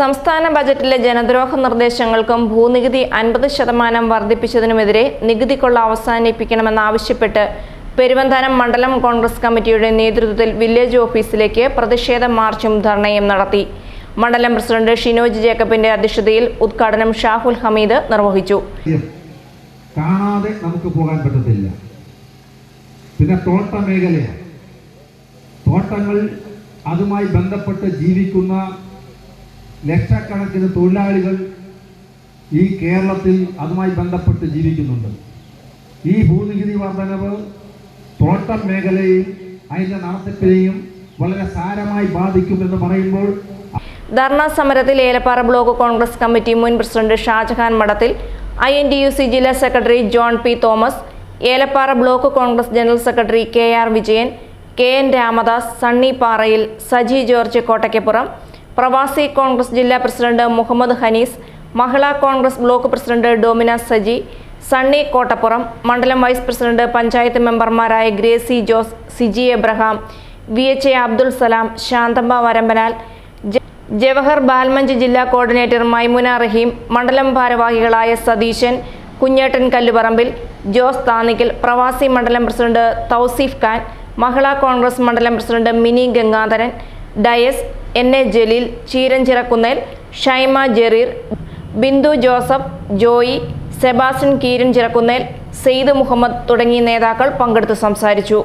സംസ്ഥാന ബജറ്റിലെ ജനദ്രോഹ നിർദ്ദേശങ്ങൾക്കും ഭൂനികുതി അൻപത് ശതമാനം വർദ്ധിപ്പിച്ചതിനുമെതിരെ നികുതി കൊള്ള അവസാനിപ്പിക്കണമെന്നാവശ്യപ്പെട്ട് പെരുവന്താനം മണ്ഡലം കോൺഗ്രസ് കമ്മിറ്റിയുടെ നേതൃത്വത്തിൽ വില്ലേജ് ഓഫീസിലേക്ക് പ്രതിഷേധ മാർച്ചും ധർണയും നടത്തി. മണ്ഡലം പ്രസിഡന്റ് ഷിനോജ് ജേക്കബിന്റെ അധ്യക്ഷതയിൽ ഉദ്ഘാടനം ഷാഹുൽ ഹമീദ് നിർവഹിച്ചു. കാണാതെ നമുക്ക് പോകാൻ പറ്റത്തില്ല. പിന്നെ തോട്ട മേഖലയാണ്. തോട്ടങ്ങൾ അതുമായി ബന്ധപ്പെട്ട് ജീവിക്കുന്ന ലക്ഷക്കണക്കിന് തൊഴിലാളികൾ ഈ കേരളത്തിൽ അതുമായി ബന്ധപ്പെട്ട് ജീവിക്കുന്നുണ്ട്. ഈ ഭൂനികുതി വർധനവ് തോട്ടം മേഖലയെയും അതിന്റെ നടത്തിപ്പിനെയും വളരെ സാരമായി ബാധിക്കുമെന്ന് പറയുമ്പോൾ ധർണാ സമരത്തിൽ ഏലപ്പാറ ബ്ലോക്ക് കോൺഗ്രസ് കമ്മിറ്റി മുൻ president Shajahan Madathil I N D U C ജില്ലാ secretary John P Thomas Elappara block Congress general secretary K R Vijayan K N Ramadas Sunny Parayil Saji George Kottakkappuram Pravasi Congress ജില്ലാ president Muhammad Hanees Mahila Congress block president Domina Saji Sunny Kottappuram മണ്ഡലം vice president panchayat മെമ്പർമാരായ Gracy Jose Siji Abraham V H A Abdul Salam Santhamma Varambanal Jawahar Balmanch ജില്ലാ coordinator Maimuna റഹീം മണ്ഡലം ഭാരവാഹികളായ സതീശൻ കുഞ്ഞേട്ടൻ കല്ലുപറമ്പിൽ ജോസ് താന്നിക്കൽ പ്രവാസി മണ്ഡലം president Thouseef Khan Mahila Congress മണ്ഡലം president Mini Gangadharan Dias N A Jaleel Cheeranchirakkunnel Shaima Jereer Bindu Joseph Joy Sebastian Keeran Chirakkunnel Sayed Muhammad തുടങ്ങിയ നേതാക്കൾ പങ്കെടുത്ത് സംസാരിച്ചു.